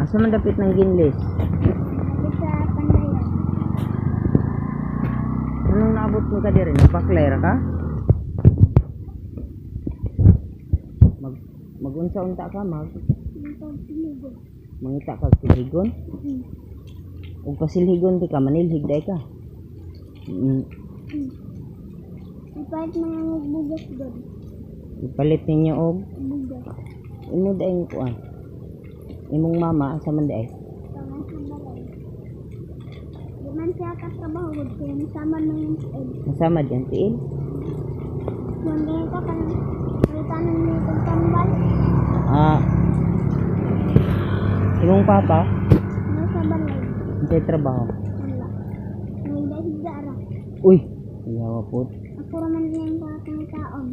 Asa man dapit ng ginlis? Sa Pandayan. Anong naabot mo ka diri? Nagpaklera ka? Mag magunsa-unta ka mag mangita ka silhigon. Hmm. Ug pasilhigon di ka manilhig day ka. Mm. Ipalit mga nagbugas doon. ipalit ninyo og Bugas. imo day kuan. Imong mama asa man day? Sa man siya katrabaho. Huwag siya nasama ng ed. Masama diyan tiil. Ganyan ka kan mo itong tambal. Ah. Imong papa Nasa balay. unsay trabaho? Wala. May dahiga ra. Uy, yawa po. Ako raman niyang kakang taon.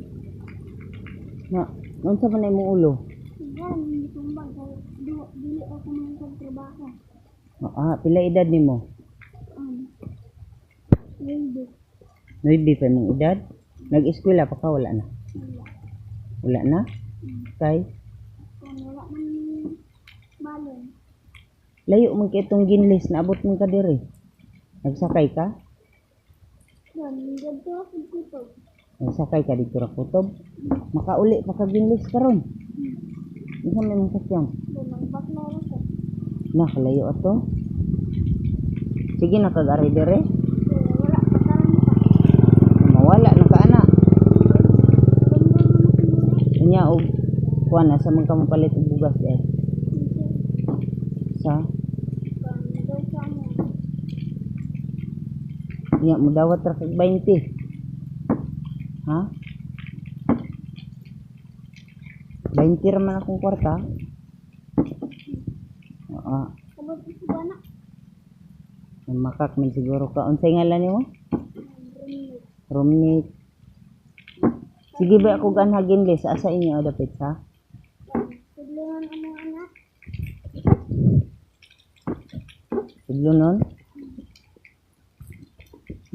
Na, unsa man imong ulo? Siguro hindi kong bagay. Di- Dili ako mga kagtrabaho. Ah, pila edad nimo? Um, Wildo. Nuibi pa imong edad? Nag-eskwela pa ka wala na. Wala. Wala na? Kay Kung wala man balon. layo man kay itong ginlis naabot mo ka diri. Nagsakay ka? Yun, dito ako. Nagsakay ka dito ra kutob. Makauli pa ka ginlis karon. Isa may mong sakyang. Ko. Nakalayo ato. Sige nakag-ari dire. Mawala na ka ana. Doon mo naman sinula. Unya og kuan na sa ka mapalit og bugas eh. Sa ano. Iya, mudawat ra kag 20. Ha? 20 ra man akong kwarta. Si Bana. makak man siguro ka. Unsay ngalan nimo? Romney. Sige ba ako ganhagin les asa inyo adapit sa? Ang mga anak. Tudlo nun.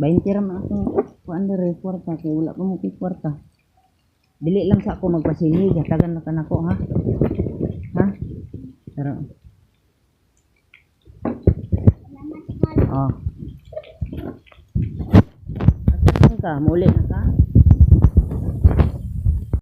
20 ra man akong kuan dere kwarta kay wala pa mo kay kwarta. Dili lang sa ako magpasili, gatagan na kanako ha. Ha? Pero Oh. Asa ka? Muli na ka?